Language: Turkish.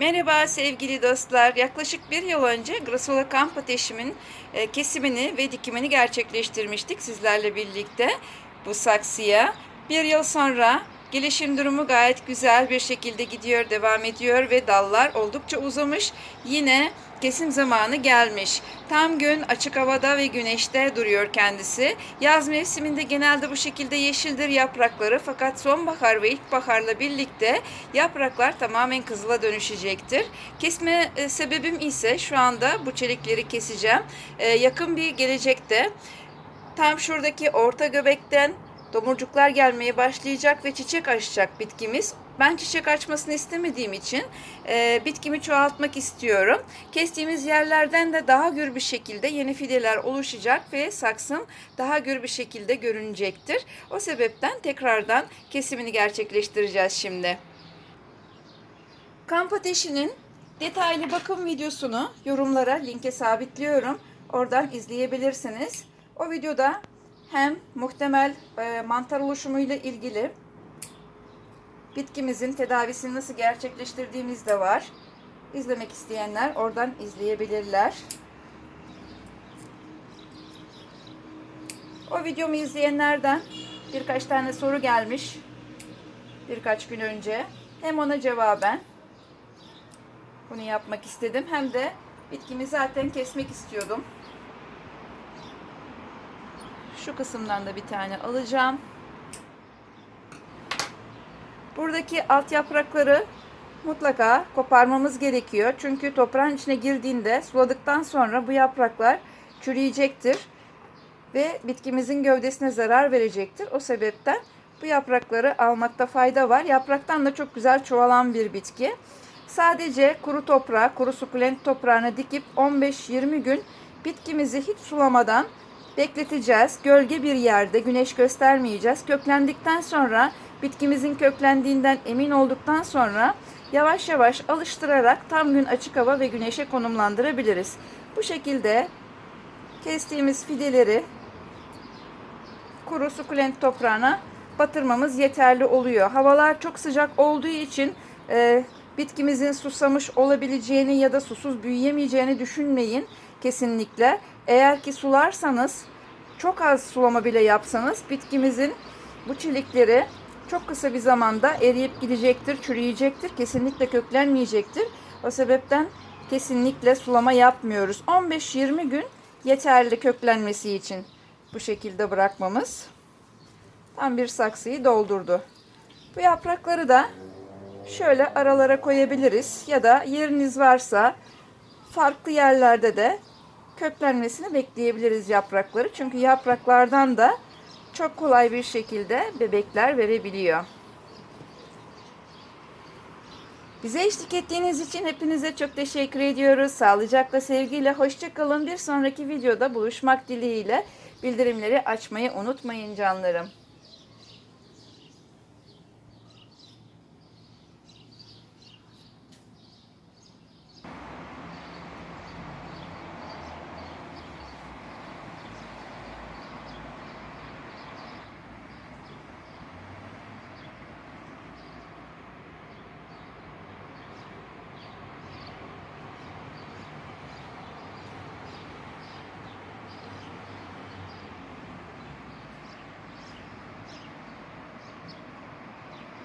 Merhaba sevgili dostlar. Yaklaşık bir yıl önce Grassola kamp ateşimin e, kesimini ve dikimini gerçekleştirmiştik sizlerle birlikte bu saksıya. Bir yıl sonra gelişim durumu gayet güzel bir şekilde gidiyor, devam ediyor ve dallar oldukça uzamış. Yine kesim zamanı gelmiş. Tam gün açık havada ve güneşte duruyor kendisi. Yaz mevsiminde genelde bu şekilde yeşildir yaprakları fakat sonbahar ve ilkbaharla birlikte yapraklar tamamen kızıla dönüşecektir. Kesme e, sebebim ise şu anda bu çelikleri keseceğim. E, yakın bir gelecekte tam şuradaki orta göbekten domurcuklar gelmeye başlayacak ve çiçek açacak bitkimiz. Ben çiçek açmasını istemediğim için e, bitkimi çoğaltmak istiyorum. Kestiğimiz yerlerden de daha gür bir şekilde yeni fideler oluşacak ve saksım daha gür bir şekilde görünecektir. O sebepten tekrardan kesimini gerçekleştireceğiz şimdi. Kamp ateşinin detaylı bakım videosunu yorumlara linke sabitliyorum. Oradan izleyebilirsiniz. O videoda hem muhtemel e, mantar oluşumuyla ilgili bitkimizin tedavisini nasıl gerçekleştirdiğimiz de var. İzlemek isteyenler oradan izleyebilirler. O videomu izleyenlerden birkaç tane soru gelmiş birkaç gün önce. Hem ona cevaben bunu yapmak istedim hem de bitkimi zaten kesmek istiyordum. Şu kısımdan da bir tane alacağım. Buradaki alt yaprakları mutlaka koparmamız gerekiyor. Çünkü toprağın içine girdiğinde suladıktan sonra bu yapraklar çürüyecektir ve bitkimizin gövdesine zarar verecektir. O sebepten bu yaprakları almakta fayda var. Yapraktan da çok güzel çoğalan bir bitki. Sadece kuru toprağa, kuru sukulent toprağına dikip 15-20 gün bitkimizi hiç sulamadan bekleteceğiz. Gölge bir yerde güneş göstermeyeceğiz. Köklendikten sonra bitkimizin köklendiğinden emin olduktan sonra yavaş yavaş alıştırarak tam gün açık hava ve güneşe konumlandırabiliriz. Bu şekilde kestiğimiz fideleri kuru sukulent toprağına batırmamız yeterli oluyor. Havalar çok sıcak olduğu için e, bitkimizin susamış olabileceğini ya da susuz büyüyemeyeceğini düşünmeyin kesinlikle. Eğer ki sularsanız çok az sulama bile yapsanız bitkimizin bu çelikleri çok kısa bir zamanda eriyip gidecektir, çürüyecektir, kesinlikle köklenmeyecektir. O sebepten kesinlikle sulama yapmıyoruz. 15-20 gün yeterli köklenmesi için bu şekilde bırakmamız. Tam bir saksıyı doldurdu. Bu yaprakları da şöyle aralara koyabiliriz ya da yeriniz varsa farklı yerlerde de köklenmesini bekleyebiliriz yaprakları. Çünkü yapraklardan da çok kolay bir şekilde bebekler verebiliyor. Bize eşlik ettiğiniz için hepinize çok teşekkür ediyoruz. Sağlıcakla, sevgiyle, hoşçakalın. Bir sonraki videoda buluşmak dileğiyle bildirimleri açmayı unutmayın canlarım.